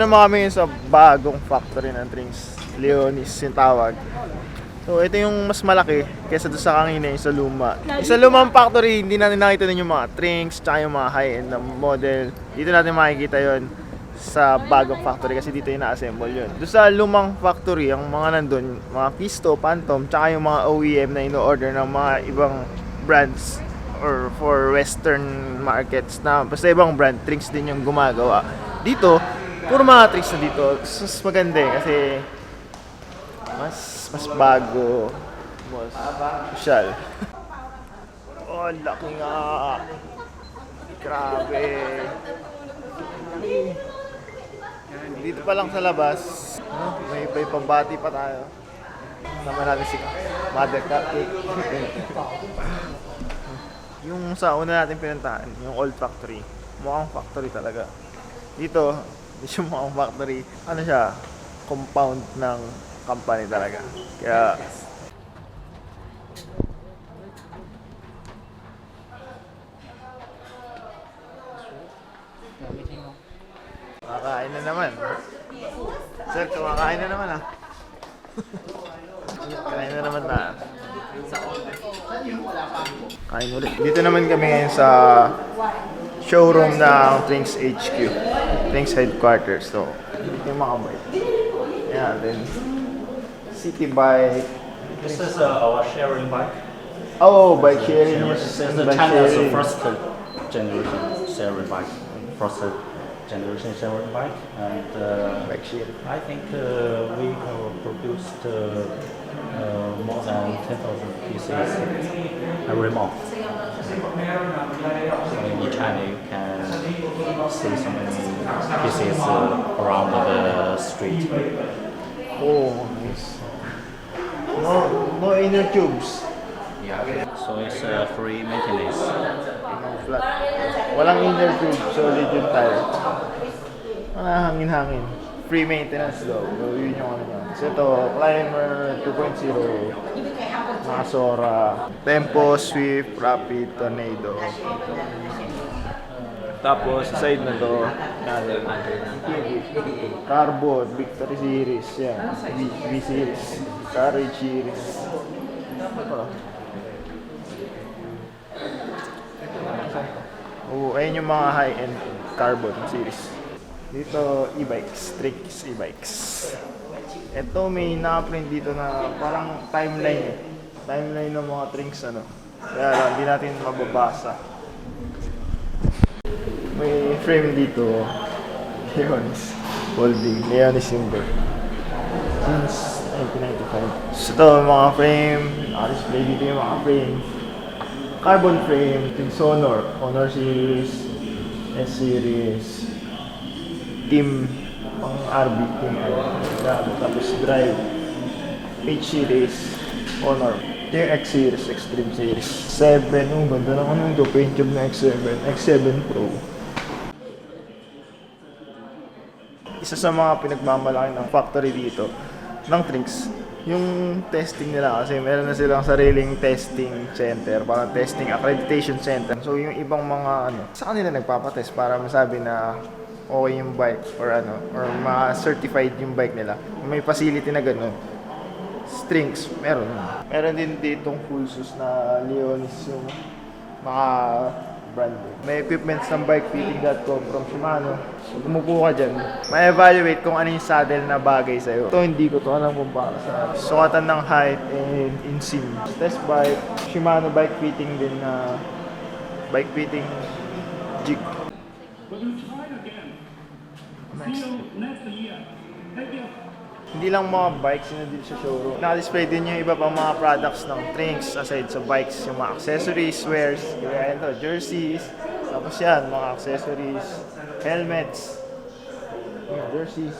Dito naman kami sa bagong factory ng drinks. Leonis yung tawag. So, ito yung mas malaki kaysa doon sa kanina yung sa luma. Yung sa lumang factory, hindi natin nakita din yung mga drinks, tsaka yung mga high-end na model. Dito natin makikita yon sa bagong factory kasi dito yung na-assemble yun. Doon sa lumang factory, ang mga nandun, mga Pisto, Phantom, tsaka yung mga OEM na ino-order ng mga ibang brands or for western markets na basta ibang brand, drinks din yung gumagawa. Dito, puro mga drinks na dito. Mas maganda eh, kasi mas mas bago, mas social. Oh, laki nga. Grabe. Dito pa lang sa labas, no? may, may pambati pa tayo. Sama natin si Mother Cupcake. yung sa una natin pinuntahan, yung old factory, mukhang factory talaga. Dito, siya mukhang factory. Ano siya? Compound ng company talaga. Kaya, Kakain na naman. Sir, kumakain na naman ah. Kain na naman na. Kain ulit. Dito naman kami ngayon sa showroom ng Things HQ. Things headquarters. So, yung mga bike. Yeah, then City Bike. This is uh, our sharing bike. Oh, bike sharing. This is the China's first generation sharing bike. First generation sharing bike. And uh, Bike sharing. I think uh, we have produced uh, uh, more than 10,000 pieces every month. So in China, you can see so many pieces uh, around the street. Oh, nice. No, no inner tubes. Yeah. So it's uh, free maintenance. Flat. Walang inner tube, solid yung tire. Wala hangin-hangin. Free maintenance daw. So, yun yung ano niya. So, ito, Climber 2.0. Mga Sora. Tempo, Swift, Rapid, Tornado. Tapos, sa side na to, yan. Carbon, Victory Series, yan. V, v Series. Courage Series. Pa? Oo, ayun yung mga high-end carbon series. Dito, e-bikes, tricks e-bikes. Ito, may naka-print dito na parang timeline eh. Timeline ng mga drinks, ano. Kaya lang, hindi natin mababasa. May frame dito. Leonis. Holding. Leonis Silver. Since 1995. So, ito, mga frame. Naka-display dito yung mga frame carbon frame, yung Sonor, Honor Series, S Series, Team, pang RB, Team tapos Drive, H Series, Honor, yung X Series, Extreme Series, 7, oh, ganda ng ano ito, paint job na X7, X7 Pro. Isa sa mga pinagmamalaki ng factory dito, ng drinks, yung testing nila kasi meron na silang sariling testing center, parang testing accreditation center. So yung ibang mga ano, sa kanila nagpapatest para masabi na okay yung bike or ano, or ma-certified yung bike nila. May facility na gano'n. Strings, meron. Meron din ditong full shoes na Leonis yung mga brand. May equipments ng bikefitting.com from Shimano. Kung umupo ka dyan, ma-evaluate kung ano yung saddle na bagay sa'yo. Ito hindi ko to alam kung para sa sukatan ng height and inseam. Test bike, Shimano bike fitting din na bike fitting jig. Hindi lang mga bikes yun din sa showroom. Naka-display din yung iba pang mga products ng Trinks aside sa bikes, yung mga accessories, wares, kaya ito, jerseys, tapos yan, mga accessories, helmets, yung jerseys,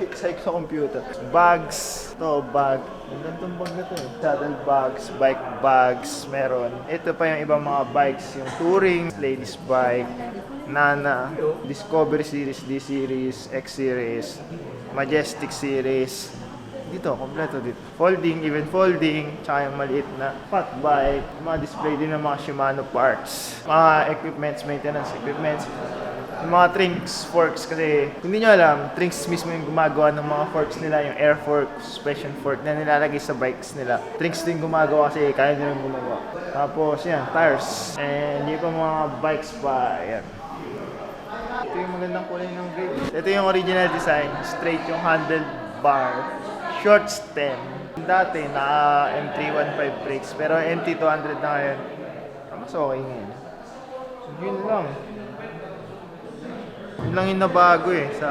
like sa computer. Bags, to bag, ang gandang bag na to eh. Saddle bags, bike bags, meron. Ito pa yung ibang mga bikes, yung touring, ladies bike, Nana, Discovery Series, D Series, X Series, Majestic Series. Dito, kompleto dito. Folding, even folding, tsaka yung maliit na fat bike, mga display din ng mga Shimano parts, mga equipments, maintenance equipments, Yung mga Trinks forks kasi hindi nyo alam, Trinks mismo yung gumagawa ng mga forks nila, yung air fork, suspension fork na nilalagay sa bikes nila. Trinks din gumagawa kasi kaya nila yung gumawa. Tapos yan, tires. And yung mga bikes pa, yan. Ito yung magandang kulay ng grade. Ito yung original design. Straight yung handlebar. Short stem. Dati na M315 brakes pero MT200 na ngayon. Ah, Mas okay ngayon. Yun lang. Lang yung nabago eh sa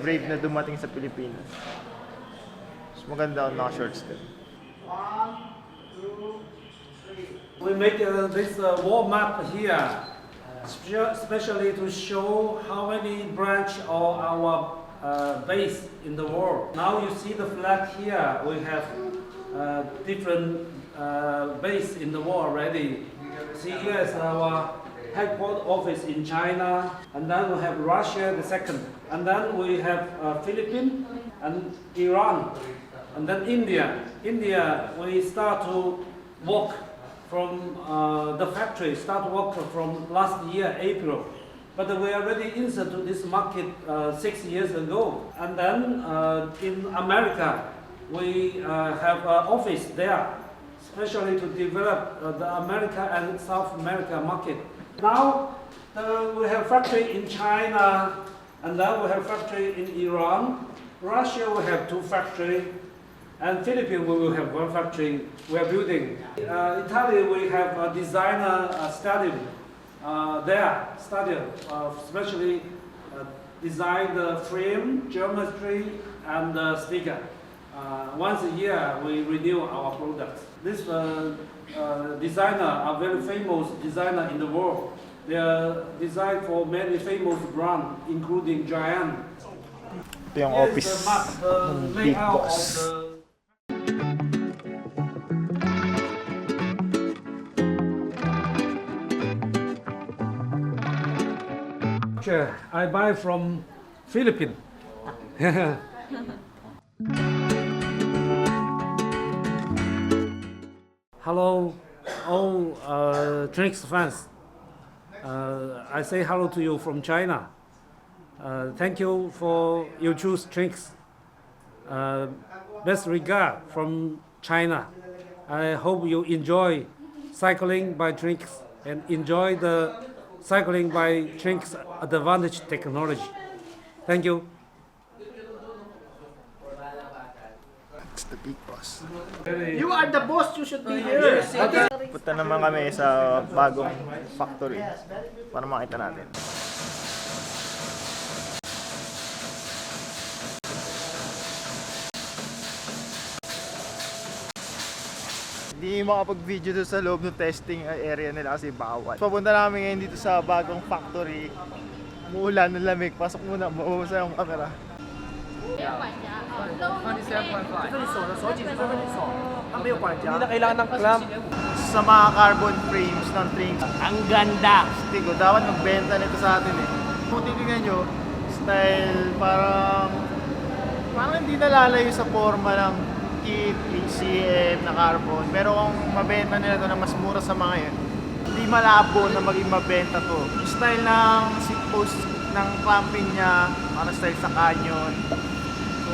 Brave na dumating sa Pilipinas. Mas maganda ang naka-short stem. We make uh, this uh, wall map here, spe- especially to show how many branch of our uh, base in the world. Now you see the flag here. We have uh, different uh, base in the world already. See here is our headquarters office in China, and then we have Russia, the second, and then we have uh, Philippines and Iran, and then India. India, we start to work from uh, the factory, start work from last year, April. But we already entered this market uh, six years ago. And then uh, in America, we uh, have an office there, especially to develop uh, the America and South America market. Now uh, we have factory in China, and then we have factory in Iran. Russia we have two factory, and Philippines we will have one factory we are building. Uh, Italy we have a designer uh, uh, there, uh, especially uh, design the frame, geometry, and the sticker. Uh, once a year we renew our products. This uh, uh, designer are very famous designer in the world. They are designed for many famous brands, including Giant. Ito yung office the map, the ng Big Boss. of the Sure, I buy from Philippines. hello, all uh, Trinix fans. Uh, I say hello to you from China. Uh, thank you for you choose Trinix. Uh, best regard from China. I hope you enjoy cycling by Trinix and enjoy the cycling by Trinix Advantage technology. Thank you. The Big Boss. You are the boss, you should be here. Punta naman kami sa bagong factory para makita natin. Hindi makapag-video doon sa loob ng testing area nila kasi bawal. Papunta namin ngayon dito sa bagong factory. Muulan, ng lamig. Pasok muna, mauusa yung camera. 这里锁的手紧，这里锁，它没有管家。 Sa mga carbon frames ng Trinks, Ang ganda. Tigo, dapat magbenta nito sa atin eh. Kung titignan nyo, style parang parang hindi nalalayo sa forma ng kit, HCM na carbon. Pero kung mabenta nila to na mas mura sa mga yun, hindi malabo na maging mabenta to. Yung style ng seat post ng clamping niya, parang style sa canyon.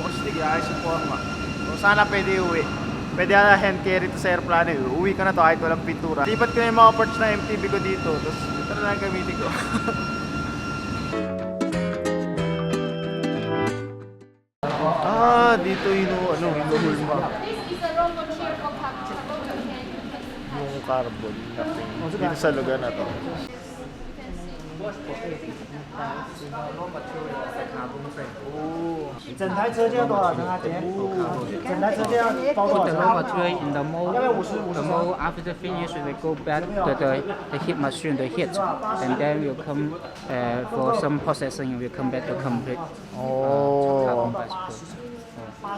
So, kasi tigil, ayos yung forma. So, sana pwede uwi. Pwede na hand carry to sa aeroplano. eh. Uwi ka na to kahit walang pintura. Lipat ko na yung mga parts na MTB ko dito. Tapos ito na lang gamitin ko. ah, dito inu ano, inuhulma This is yung carbon na thing. Dito sa lugar na to. 整台车价多少陈阿杰？整台车价包多 Put the 少 raw 钱？ material in the mold. 要不要五十五十 The mold after finish, we go back to the, the heat machine, the heat, and then we'll come uh, for some processing. We'll come back to complete Oh. carbon bicycle.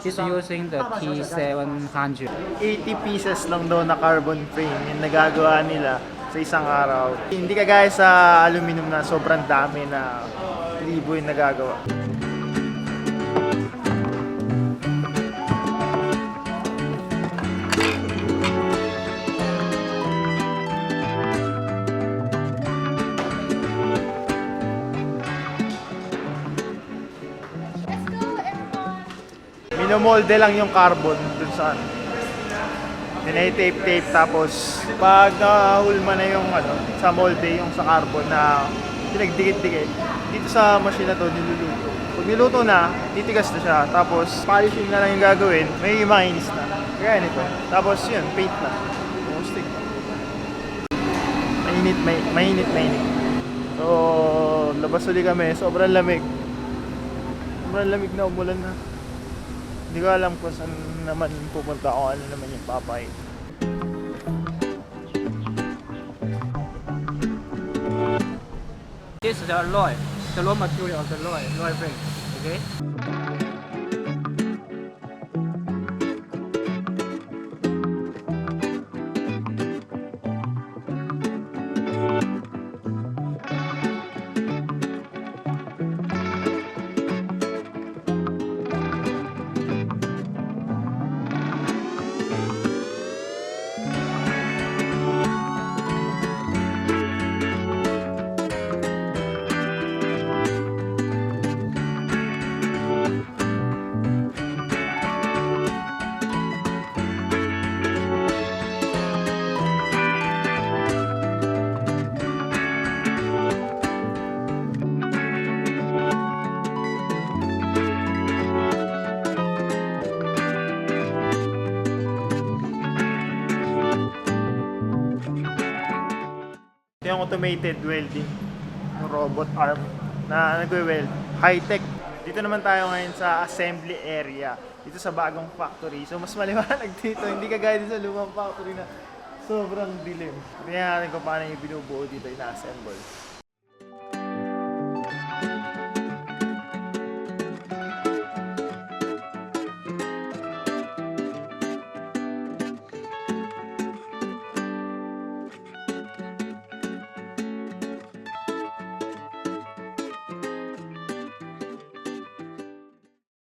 This using the P700. 80 pieces lang daw na carbon frame yung nagagawa nila sa isang araw. Hindi kagaya sa aluminum na sobrang dami na libo yung nagagawa. Minomolde lang yung carbon dun sa ano. Tinay-tape-tape tapos pag nahulma na yung ano, sa molde, yung sa carbon na pinagdikit-dikit, dito sa machine na to niluluto. Pag niluto na, titigas na siya. Tapos polishing na lang yung gagawin, may mainis na. Kaya nito. Tapos yun, paint na. Stick. Mainit, may, mainit, mainit. So, labas uli kami. Sobrang lamig. Sobrang lamig na umulan na. Hindi ko alam kung saan naman pupunta kung ano naman yung papay. This is the alloy, the raw material of the alloy, alloy ring. Okay. Automated welding. Robot arm na nagwe-weld. High-tech. Dito naman tayo ngayon sa assembly area. Dito sa bagong factory. So mas maliwanag dito. Hindi kagaya dito sa lumang factory na sobrang dilim. Tingnan natin kung paano yung binubuo dito, ina-assemble.